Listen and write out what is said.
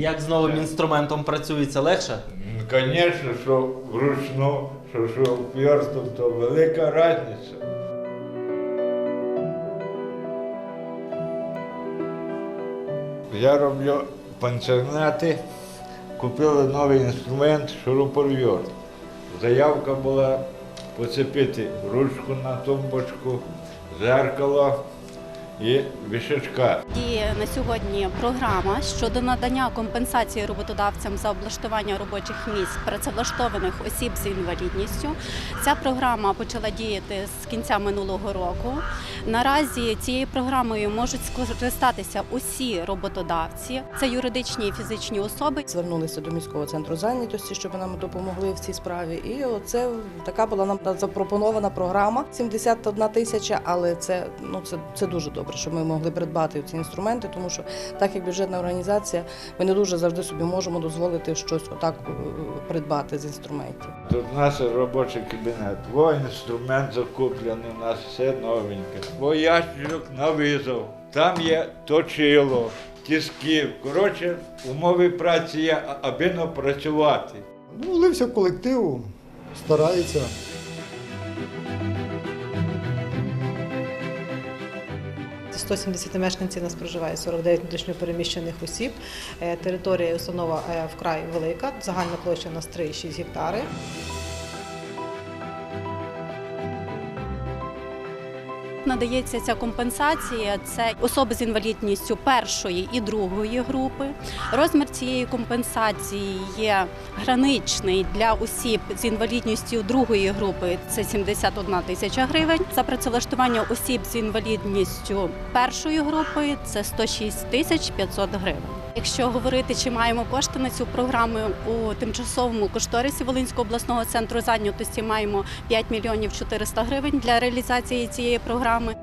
Як з новим інструментом працюється легше? Звісно, що вручну, що що шуруповертом, то велика різниця. Я роблю пансіонати, купили новий інструмент шуруповерт. Заявка була поцепити ручку на тумбочку, зеркало і вішачка. Діє на сьогодні програма щодо надання компенсації роботодавцям за облаштування робочих місць працевлаштованих осіб з інвалідністю. Ця програма почала діяти з кінця минулого року. Наразі цією програмою можуть скористатися усі роботодавці, це юридичні і фізичні особи. Звернулися до міського центру зайнятості, щоб нам допомогли в цій справі. І оце така була нам запропонована програма 71 тисяча, але це ну це, це дуже добре, що ми могли придбати ці інструменти, тому що так як бюджетна організація, ми не дуже завжди собі можемо дозволити щось отак е, придбати з інструментів. Тут у нас робочий кабінет. Во інструмент закуплений, у нас все новеньке. Во ящичок на визов. Там є точило, тиски. Коротше, умови праці є, аби не працювати. Ну, влився в колективу, старається. 170 мешканців нас проживає 49 внутрішньопереміщених осіб. Е, Територія установа е, вкрай велика. Загальна площа у нас 3,6 гектари. Надається ця компенсація. Це особи з інвалідністю першої і другої групи. Розмір цієї компенсації є граничний для осіб з інвалідністю другої групи. Це 71 тисяча гривень. За працевлаштування осіб з інвалідністю першої групи це 106 тисяч 500 гривень. Якщо говорити, чи маємо кошти на цю програму у тимчасовому кошторисі Волинського обласного центру зайнятості, маємо 5 мільйонів 400 гривень для реалізації цієї програми.